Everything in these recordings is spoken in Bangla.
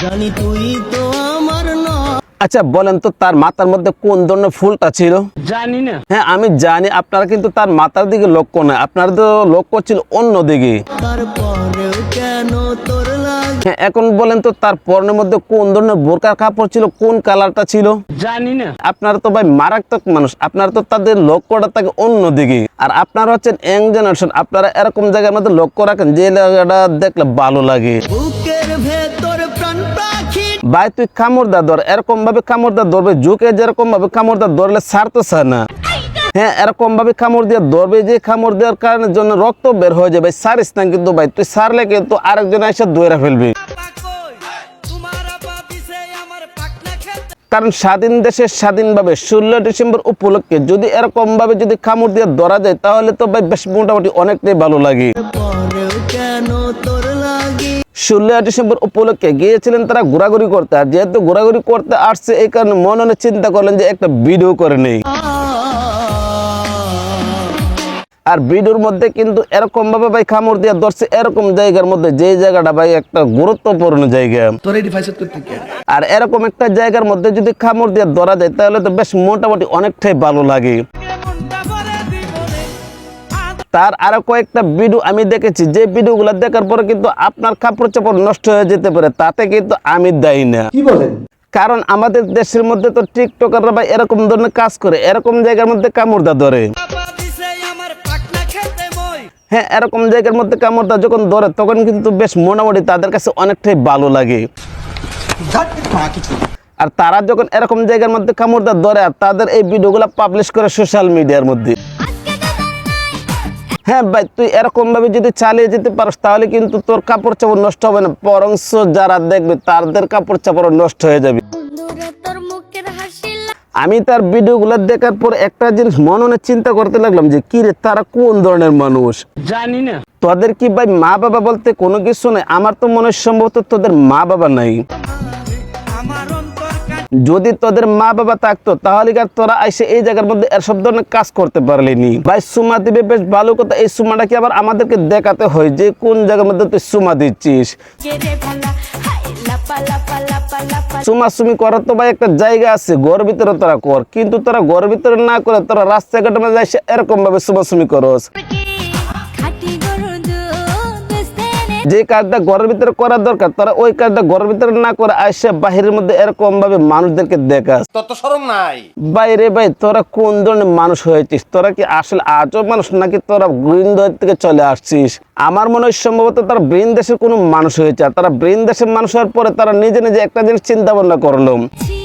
জানি তুই তো আমার আচ্ছা বলেন তো তার মাথার মধ্যে কোন ধরনের ফুলটা ছিল? জানি না। হ্যাঁ আমি জানি আপনারা কিন্তু তার মাথার দিকে লক্ষ্য নয় আপনারা তো লক্ষ্য ছিল অন্য দিকে। তারপরেও কেন তোর লাগে? হ্যাঁ এখন বলেন তো তার পরনের মধ্যে কোন ধরনের বোরকার কাপড় ছিল কোন কালারটা ছিল? জানি না। আপনারা তো ভাই মারাত্মক মানুষ আপনারা তো তাদের লক্ষ্যটা থাকে অন্যদিকে আর আপনারা হচ্ছেন ইয়াং জেনারেশন আপনারা এরকম জায়গার মধ্যে লক্ষ্য রাখেন যে জায়গাটা দেখলে ভালো লাগে। বুকের ভেতর ভাই তুই কামড়দা ধর, এরকম ভাবে কামড়দা ধরবে, ঝুঁকে যেরকম ভাবে কামড়দা ধরলে ছাড়তেছে না। হ্যাঁ এরকম ভাবে কামড় দিয়ে ধরবে যে কামড় দেওয়ার কারণে জন্য রক্ত বের হয়ে যাবে সারিস না কিন্তু ভাই, তুই সারলে কিন্তু আরেকজন এসে দৌড়া ফেলবি। কারণ স্বাধীন দেশে স্বাধীনভাবে ষোলো ডিসেম্বর উপলক্ষে যদি এরকম ভাবে যদি কামড় দিয়ে ধরা যায়, তাহলে তো ভাই বেশ মোটামুটি অনেকটাই ভালো লাগে। লাগে ষোলো ডিসেম্বর উপলক্ষে গিয়েছিলেন তারা ঘোরাঘুরি করতে। আর যেহেতু ঘোরাঘুরি করতে আসছে এই কারণে মনে চিন্তা করলেন যে একটা ভিডিও করে নেই। আর ভিডিওর মধ্যে কিন্তু এরকম ভাবে ভাই কামড় দিয়ে ধরছে এরকম জায়গার মধ্যে যে জায়গাটা ভাই একটা গুরুত্বপূর্ণ জায়গা। আর এরকম একটা জায়গার মধ্যে যদি কামড় দিয়ে ধরা যায় তাহলে তো বেশ মোটামুটি অনেকটাই ভালো লাগে। তার আরও কয়েকটা ভিডিও আমি দেখেছি। যে ভিডিওগুলো দেখার পরে কিন্তু আপনার কাপড় চাপড় নষ্ট হয়ে যেতে পারে তাতে কিন্তু আমি দায়ী না। কি বলেন? কারণ আমাদের দেশের মধ্যে তো টিকটকাররা ভাই এরকম ধরনের কাজ করে এরকম জায়গার মধ্যে কামড়দা ধরে। হ্যাঁ এরকম জায়গার মধ্যে কামড়দা যখন ধরে তখন কিন্তু বেশ মোটামুটি তাদের কাছে অনেকটাই ভালো লাগে। আর তারা যখন এরকম জায়গার মধ্যে কামড়দা ধরে আর তাদের এই ভিডিওগুলো পাবলিশ করে সোশ্যাল মিডিয়ার মধ্যে। হ্যাঁ ভাই তুই এরকম ভাবে যদি চালিয়ে যেতে পারস তাহলে কিন্তু তোর কাপড় চাপড় নষ্ট হবে না। বরংস যারা দেখবে তাদের কাপড় চাপড় নষ্ট হয়ে যাবে। আমি তার ভিডিওগুলো দেখার পর একটা জিনিস মনে মনে চিন্তা করতে লাগলাম যে কি রে তারা কোন ধরনের মানুষ? জানি না। তোদের কি ভাই মা বাবা বলতে কোনো কিছু নেই? আমার তো মনে হয় সম্ভবত তোদের মা বাবা নাই। যদি তোদের মা বাবা থাকতো, তাহলে আর তোরা এসে এই জায়গার মধ্যে এসব ধরনের কাজ করতে পারলিনি? ভাই, সুমা দিবে বেশ ভালো কথা। এই সুমাটা কি আবার আমাদেরকে দেখাতে হয় যে কোন জায়গার মধ্যে তুই সুমা দিচ্ছিস? চুমাচুমি করার তো ভাই, একটা জায়গা আছে ঘর ভিতরে তোরা কর। কিন্তু তোরা ঘর ভিতরে না করে তোরা এসে এরকম ভাবে চুমাচুমি করস। যে কাজটা ঘরের ভিতরে করা দরকার তোরা ওই কাজটা ঘরের ভিতরে না করে আসে বাহিরের মধ্যে এরকম ভাবে মানুষদেরকে দেখাস তত সরম নাই। বাইরে ভাই তোরা কোন ধরনের মানুষ হয়েছিস? তোরা কি আসলে আজও মানুষ নাকি তোরা বৃন্দ থেকে চলে আসছিস? আমার মনে হয় সম্ভবত তারা বৃন দেশের কোনো মানুষ হয়েছে আর তারা বৃন দেশের মানুষ হওয়ার পরে তারা নিজে নিজে একটা জিনিস চিন্তা ভাবনা করল। ওর উপসী মাইয়ার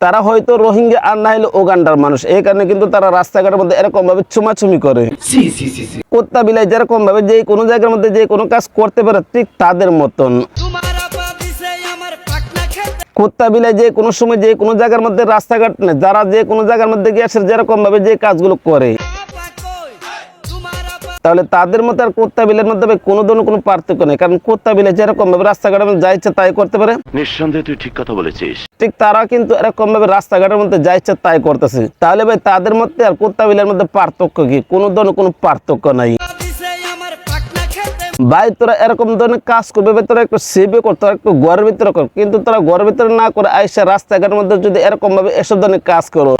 তোর হয়তো রোহিঙ্গা আর না হলে ওগান্ডার মানুষ। এই কারণে কিন্তু তারা রাস্তাঘাটের মধ্যে এরকম ভাবে ছুমাছুমি করে। সি সি সি সি। কুত্তা বিলাই যেরকম ভাবে যে কোনো জায়গার মধ্যে যে কোনো কাজ করতে পারে ঠিক তাদের মতন। কুত্তা বিলাই যে কোনো সময় যে কোনো জায়গার মধ্যে রাস্তাঘাট নেই যারা যে কোনো জায়গার মধ্যে গিয়ে আসে যেরকম ভাবে যে কাজগুলো করে। তাহলে তাদের মধ্যে আর কুত্তা বিলের মধ্যে কোনো ধরনের কোনো পার্থক্য নেই। কারণ কুত্তা বিলে যেরকম ভাবে রাস্তাঘাটের মধ্যে যা ইচ্ছে তাই করতে পারে। নিঃসন্দেহে তুই ঠিক কথা বলেছিস। ঠিক তারা কিন্তু এরকম ভাবে রাস্তাঘাটের মধ্যে যা ইচ্ছে তাই করতেছে। তাহলে ভাই তাদের মধ্যে আর কুত্তা বিলের মধ্যে পার্থক্য কি? কোনো ধরনের কোনো পার্থক্য নাই। ভাই তোরা এরকম ধরনের কাজ করবে ভাই তোরা একটু সেভে কর তোরা একটু ঘরের ভিতরে কর। কিন্তু তোরা ঘরের ভিতরে না করে আইসা রাস্তাঘাটের মধ্যে যদি এরকম ভাবে এসব ধরনের কাজ করো।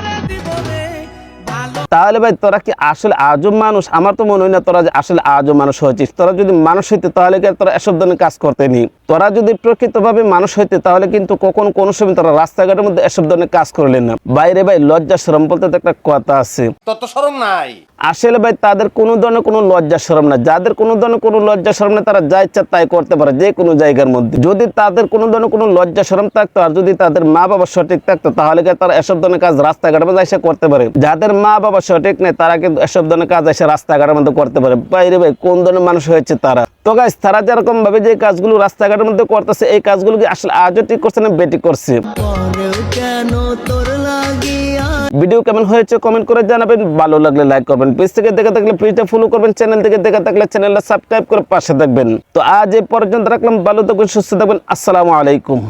তাহলে ভাই তোরা কি আসলে আজব মানুষ? আমার তো মনে হয় না তোরা যে আসলে আজব মানুষ হয়েছিস। তোরা যদি মানুষ হইতে তাহলে কি তোরা এসব ধরনের কাজ করতে নি তোরা যদি প্রকৃতভাবে মানুষ হইতে তাহলে কিন্তু কখন কোনো সময় তোরা রাস্তাঘাটের মধ্যে এসব ধরনের কাজ করলেন না। বাইরে ভাই লজ্জা শরম বলতে তো একটা কথা আছে। তত সরম নাই। আসলে ভাই তাদের কোনো ধরনের কোনো লজ্জা শরম না যাদের কোনো ধরনের কোনো লজ্জা শরম না তারা যা ইচ্ছা তাই করতে পারে যে কোনো জায়গার মধ্যে। যদি তাদের কোনো ধরনের কোনো লজ্জা শরম থাকতো আর যদি তাদের মা বাবা সঠিক থাকতো তাহলে কি তারা এসব ধরনের কাজ এসে করতে পারে? যাদের মা বাবা সঠিক নেই, তারা কিন্তু এসব ধরনের কাজ এসে রাস্তাঘাটের মধ্যে করতে পারে। বাইরে ভাই, কোন ধরনের মানুষ হয়েছে তারা? তো গাইস তারা যেরকম ভাবে যে কাজগুলো রাস্তাঘাটের মধ্যে করতেছে, এই কাজগুলো কি আসলে আজও ঠিক করছে না বেটি করছে? ভিডিও কেমন হয়েছে কমেন্ট করে জানাবেন, ভালো লাগলে লাইক করবেন। পেজ থেকে দেখে থাকলে পেজটা ফলো করবেন চ্যানেল থেকে দেখে থাকলে চ্যানেলটা সাবস্ক্রাইব করে পাশে থাকবেন। তো আজ এই পর্যন্ত রাখলাম, ভালো থাকবেন, সুস্থ থাকবেন, আসসালামু আলাইকুম।